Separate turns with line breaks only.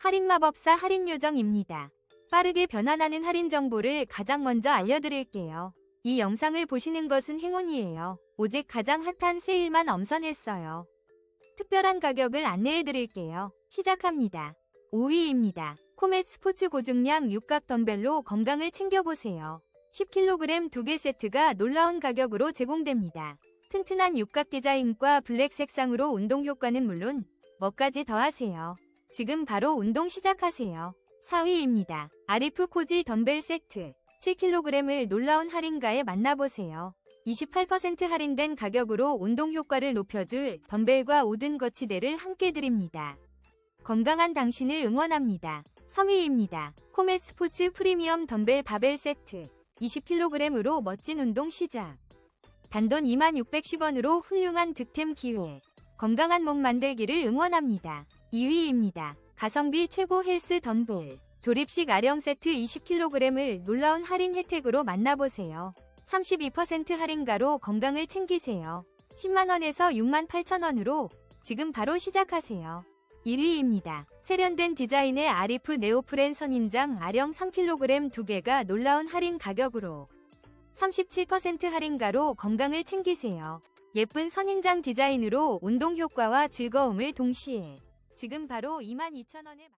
할인 마법사 할인 요정입니다. 빠르게 변환하는 할인 정보를 가장 먼저 알려드릴게요. 이 영상을 보시는 것은 행운이에요. 오직 가장 핫한 세일만 엄선했어요. 특별한 가격을 안내해드릴게요. 시작합니다. 5위입니다. 코멧 스포츠 고중량 육각 덤벨로 건강을 챙겨보세요. 10kg 2개 세트가 놀라운 가격으로 제공됩니다. 튼튼한 육각 디자인과 블랙 색상으로 운동 효과는 물론 뭐까지 더하세요. 지금 바로 운동 시작하세요. 4위입니다. 아리프 코지 덤벨 세트 7kg을 놀라운 할인가에 만나보세요. 28% 할인된 가격으로 운동 효과를 높여줄 덤벨과 우든 거치대를 함께 드립니다. 건강한 당신을 응원합니다. 3위입니다. 코멧 스포츠 프리미엄 덤벨 바벨 세트 20kg으로 멋진 운동 시작. 단돈 2610원으로 훌륭한 득템 기회. 건강한 몸 만들기를 응원합니다. 2위입니다. 가성비 최고 헬스 덤벨. 조립식 아령 세트 20kg을 놀라운 할인 혜택으로 만나보세요. 32% 할인가로 건강을 챙기세요. 10만원에서 6만 8천원으로 지금 바로 시작하세요. 1위입니다. 세련된 디자인의 아리프 네오프렌 선인장 아령 3kg 2개가 놀라운 할인 가격으로 37% 할인가로 건강을 챙기세요. 예쁜 선인장 디자인으로 운동 효과와 즐거움을 동시에 지금 바로 22,000원에